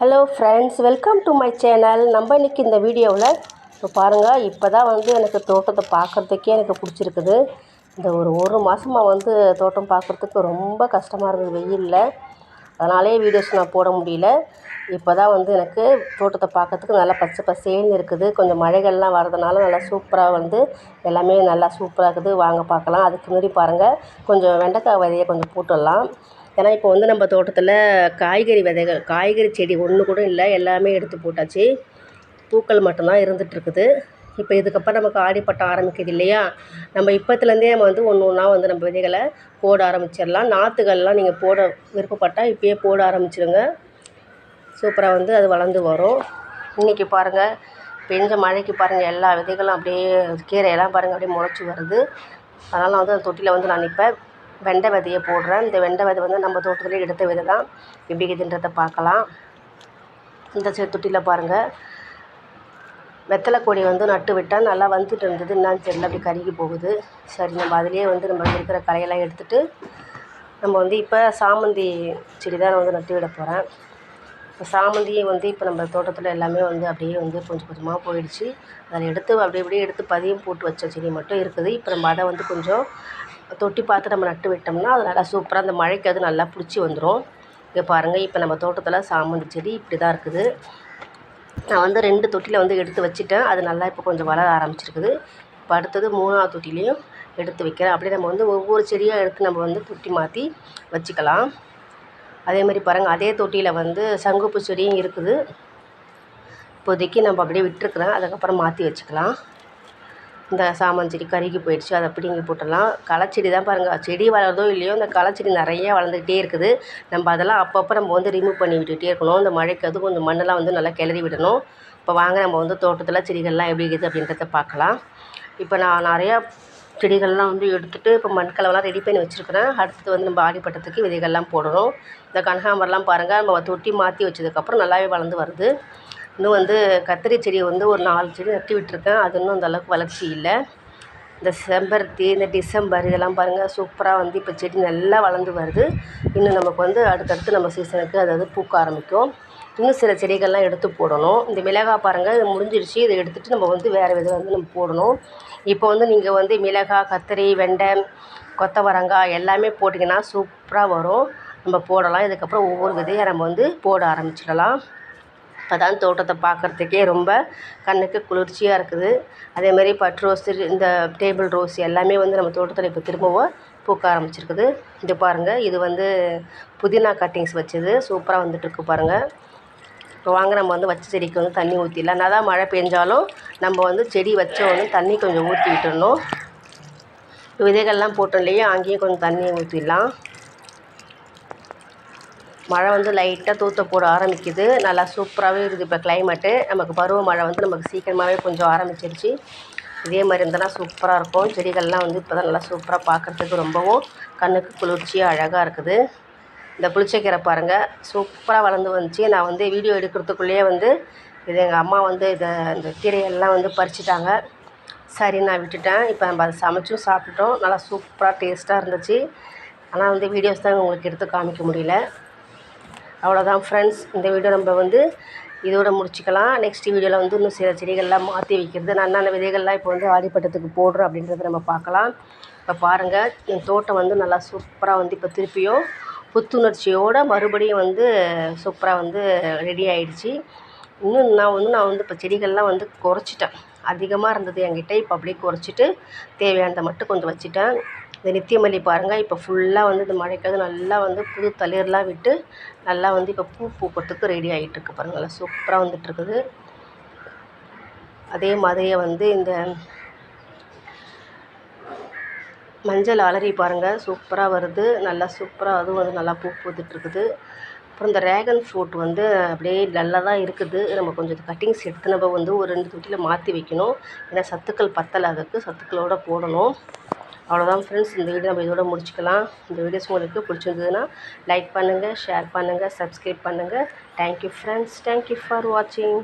Hello friends welcome to my channel நம்ம இன்றைக்கி இந்த வீடியோவில் இப்போ பாருங்கள் இப்போ தான் வந்து எனக்கு தோட்டத்தை பார்க்குறதுக்கே எனக்கு பிடிச்சிருக்குது. இந்த ஒரு ஒரு மாதமாக வந்து தோட்டம் பார்க்குறதுக்கு ரொம்ப கஷ்டமாக இருந்தது வெயிலில். அதனாலே வீடியோஸ் நான் போட முடியல. இப்போ தான் வந்து எனக்கு தோட்டத்தை பார்க்கறதுக்கு நல்லா பச்சை பசேல்னு இருக்குது. கொஞ்சம் மழைகள்லாம் வரதுனால நல்லா சூப்பராக வந்து எல்லாமே நல்லா சூப்பராக இருக்குது. வாங்க பார்க்கலாம். அதுக்கு முன்னாடி பாருங்கள் கொஞ்சம் வெண்டைக்காய் விதையை கொஞ்சம் போட்டுடலாம். ஏன்னா இப்போ வந்து நம்ம தோட்டத்தில் காய்கறி விதைகள் காய்கறி செடி ஒன்று கூட இல்லை எல்லாமே எடுத்து போட்டாச்சு. பூக்கள் மட்டும்தான் இருந்துகிட்ருக்குது இப்போ இதுக்கப்புறம் நமக்கு ஆடிப்பட்டம் ஆரம்பிக்குது இல்லையா? நம்ம இப்போத்துலேருந்தே நம்ம வந்து ஒன்று ஒன்றா வந்து நம்ம விதைகளை போட ஆரம்பிச்சிடலாம். நாற்றுகள்லாம் நீங்கள் போட விருப்பப்பட்டால் இப்போயே போட ஆரம்பிச்சிடுங்க. சூப்பராக வந்து அது வளர்ந்து வரும். இன்றைக்கி பாருங்கள் பெஞ்ச மழைக்கு பாருங்கள் எல்லா விதைகளும் அப்படியே கீரையெல்லாம் பாருங்கள் அப்படியே முளைச்சி வருது. அதனால் வந்து அந்த தொட்டியில் வந்து நான் நிற்பேன் வெண்டை விதையை போடுறேன். இந்த வெண்டை விதை வந்து நம்ம தோட்டத்துலேயே எடுத்த விதை தான் எப்படி இருக்குதுன்றதை பார்க்கலாம். இந்த சைடு தொட்டியில் பாருங்கள் வெத்தலை கொடி வந்து நட்டு விட்டால் நல்லா வந்துட்டு இருந்தது. என்னான்னு தெரியல. அப்படி கருகி போகுது. சரி நம்ம அதிலே வந்து நம்ம இருக்கிற களையெல்லாம் எடுத்துகிட்டு நம்ம வந்து இப்போ சாமந்தி செடி தான் நான் வந்து நட்டு விட போகிறேன் இப்போ சாமந்தியை வந்து இப்போ நம்ம தோட்டத்தில் எல்லாமே வந்து அப்படியே வந்து கொஞ்சம் கொஞ்சமாக போயிடுச்சு. அதை எடுத்து அப்படி அப்படியே எடுத்து பதியம் போட்டு வச்ச செடி மட்டும் இருக்குது. இப்போ நம்ம அதை வந்து கொஞ்சம் தொட்டி பார்த்து நம்ம நட்டு விட்டோம்னா அது நல்லா சூப்பராக அந்த மழைக்கு அது நல்லா பிடிச்சி வந்துடும் இங்கே பாருங்கள் இப்போ நம்ம தோட்டத்தில் சாமந்தி செடி இப்படி தான் இருக்குது. நான் வந்து ரெண்டு தொட்டியில் வந்து எடுத்து வச்சுட்டேன். அது நல்லா இப்போ கொஞ்சம் வளர ஆரம்பிச்சிருக்குது. இப்போ அடுத்தது மூணாவது தொட்டிலையும் எடுத்து வைக்கிறேன். அப்படியே நம்ம வந்து ஒவ்வொரு செடியாக எடுத்து நம்ம வந்து தொட்டி மாற்றி வச்சுக்கலாம். அதே மாதிரி பாருங்கள் அதே தொட்டியில் வந்து சங்குப்பு செடியும் இருக்குது. இப்போதைக்கு நம்ம அப்படியே விட்டுருக்குறேன். அதுக்கப்புறம் மாற்றி வச்சுக்கலாம். இந்த சாமந்தி செடி கருகி போயிடுச்சு. அதை பிடுங்கி போட்டுடலாம்? களைச்செடி தான் பாருங்கள் செடி வளருதோ இல்லையோ இந்த களைச்செடி நிறையா வளர்ந்துக்கிட்டே இருக்குது. நம்ம அதெல்லாம் அப்பப்போ நம்ம வந்து ரிமூவ் பண்ணி விட்டுகிட்டே இருக்கணும். இந்த மழைக்கு அது கொஞ்சம் மண்ணெல்லாம் வந்து நல்லா கிளறி விடணும். இப்போ வாங்க நம்ம வந்து தோட்டத்தில் செடிகள்லாம் எப்படி இருக்குது அப்படின்றத பார்க்கலாம். இப்போ நான் நிறையா செடிகள்லாம் வந்து எடுத்துகிட்டு இப்போ மண்கலவெல்லாம் ரெடி பண்ணி வச்சுருக்கிறேன். அடுத்தது வந்து நம்ம ஆடிப்பட்டத்துக்கு விதைகள்லாம் போடணும். இந்த கனகாம்பரம்லாம் பாருங்கள் நம்ம தொட்டி மாற்றி வச்சதுக்கப்புறம் நல்லாவே வளர்ந்து வருது. இன்னும் வந்து கத்திரி செடியை வந்து ஒரு நாலு செடி நட்டு விட்டுருக்கேன். அது இன்னும் அந்தளவுக்கு வளர்ச்சி இல்லை. இந்த செம்பருத்தி இந்த டிசம்பர் இதெல்லாம் பாருங்கள் சூப்பராக வந்து இப்போ செடி நல்லா வளர்ந்து வருது. இன்னும் நமக்கு வந்து அடுத்தடுத்து நம்ம சீசனுக்கு அதாவது பூக்க ஆரம்பிக்கும். இன்னும் சில செடிகள்லாம் எடுத்து போடணும். இந்த மிளகாய் பாருங்கள் இது முடிஞ்சிருச்சு. இதை எடுத்துகிட்டு நம்ம வந்து வேறு விதம் வந்து நம்ம போடணும். இப்போ வந்து நீங்கள் வந்து மிளகாய் கத்திரி வெண்டை கொத்தவரங்காய் எல்லாமே போட்டிங்கன்னா சூப்பராக வரும். நம்ம போடலாம். இதுக்கப்புறம் ஒவ்வொரு விதையாக நம்ம வந்து போட ஆரம்பிச்சிடலாம். அப்போ தான் தோட்டத்தை பார்க்குறதுக்கே ரொம்ப கண்ணுக்கு குளிர்ச்சியாக இருக்குது. அதேமாதிரி பட் ரோஸ் இந்த டேபிள் ரோஸ் எல்லாமே வந்து நம்ம தோட்டத்தில் இப்போ திரும்பவும் பூக்க ஆரம்பிச்சிருக்குது. இது பாருங்கள் இது வந்து புதினா கட்டிங்ஸ் வச்சது. சூப்பராக வந்துட்டுருக்கு பாருங்கள் இப்போ வாங்க நம்ம வந்து வச்ச செடிக்கு வந்து தண்ணி ஊற்றிடலாம் என்ன தான் மழை பெஞ்சாலும் நம்ம வந்து செடி வச்ச உடனே தண்ணி கொஞ்சம் ஊற்றி விட்டுடணும் விதைகள்லாம் போட்டோம் இல்லையா அங்கேயும் கொஞ்சம் தண்ணி ஊற்றிடலாம் மழை வந்து லைட்டாக தூத்த போட ஆரம்பிக்குது. நல்லா சூப்பராகவே இருக்குது இப்போ கிளைமேட்டு நமக்கு பருவ மழை வந்து நமக்கு சீக்கிரமாகவே கொஞ்சம் ஆரம்பிச்சிருச்சு. இதே மாதிரி இருந்தால் சூப்பராக இருக்கும். செடிகள்லாம் வந்து இப்போ தான் நல்லா சூப்பராக பார்க்குறதுக்கு ரொம்பவும் கண்ணுக்கு குளிர்ச்சியாக அழகாக இருக்குது. இந்த புளிச்சக்கீரை பாருங்கள் சூப்பராக வளர்ந்து வந்துச்சு. நான் வந்து வீடியோ எடுக்கிறதுக்குள்ளேயே வந்து இது எங்கள் அம்மா வந்து இதை இந்த கீரையெல்லாம் வந்து பறிச்சிட்டாங்க. சரி நான் விட்டுட்டேன். இப்போ நம்ம அதை சமைச்சும் சாப்பிட்டுட்டோம். நல்லா சூப்பராக டேஸ்ட்டாக இருந்துச்சு. ஆனால் வந்து வீடியோஸ் தான் உங்களுக்கு எடுத்து காமிக்க முடியல. அவ்வளோதான் ஃப்ரெண்ட்ஸ் இந்த வீடியோ நம்ம வந்து இதோட முடிச்சுக்கலாம். நெக்ஸ்ட் வீடியோவில் வந்து இன்னும் சில செடிகள்லாம் மாற்றி வைக்கிறது. நான் என்னென்ன விதைகள்லாம் இப்போ வந்து ஆடிப்பட்டத்துக்கு போடுறோம் அப்படின்றத நம்ம பார்க்கலாம். இப்போ பாருங்கள் என் தோட்டம் வந்து நல்லா சூப்பராக வந்து இப்போ திருப்பியும் புத்துணர்ச்சியோடு மறுபடியும் வந்து சூப்பராக வந்து ரெடி ஆகிடுச்சி இன்னும் நான் வந்து நான் வந்து இப்போ செடிகள்லாம் வந்து குறைச்சிட்டேன். அதிகமாக இருந்தது என்கிட்ட இப்போ அப்படியே குறைச்சிட்டு தேவையானதை மட்டும் கொஞ்சம் வச்சுட்டேன். இந்த நித்தியமல்லி பாருங்கள் இப்போ ஃபுல்லாக வந்து இந்த மழைக்காக நல்லா வந்து புது தளிர்லாம் விட்டு நல்லா வந்து இப்போ பூ பூக்கிறதுக்கு ரெடி ஆகிட்டுருக்கு பாருங்கள் நல்லா சூப்பராக வந்துட்டுருக்குது. அதே மாதிரியே வந்து இந்த மஞ்சள் அலறி பாருங்கள் சூப்பராக வருது. நல்லா சூப்பராக அதுவும் வந்து நல்லா பூ பூத்துட்ருக்குது அப்புறம் இந்த ட்ராகன் ஃப்ரூட் வந்து அப்படியே நல்லா தான் இருக்குது. நம்ம கொஞ்சம் கட்டிங்ஸ் எடுத்து நம்ம வந்து ஒரு ரெண்டு தொட்டியில் மாற்றி வைக்கணும். ஏன்னா சத்துக்கள் பத்தலை அதுக்கு. சத்துக்களோடு போடணும். அவ்வளோதான் ஃப்ரெண்ட்ஸ் இந்த வீடியோ நம்ம இதோட முடிச்சுக்கலாம். இந்த வீடியோஸ் உங்களுக்கு பிடிச்சிருந்ததுன்னா லைக் பண்ணுங்கள் ஷேர் பண்ணுங்கள் சப்ஸ்கிரைப் பண்ணுங்கள் தேங்க்யூ ஃப்ரெண்ட்ஸ் தேங்க்யூ ஃபார் வாட்சிங்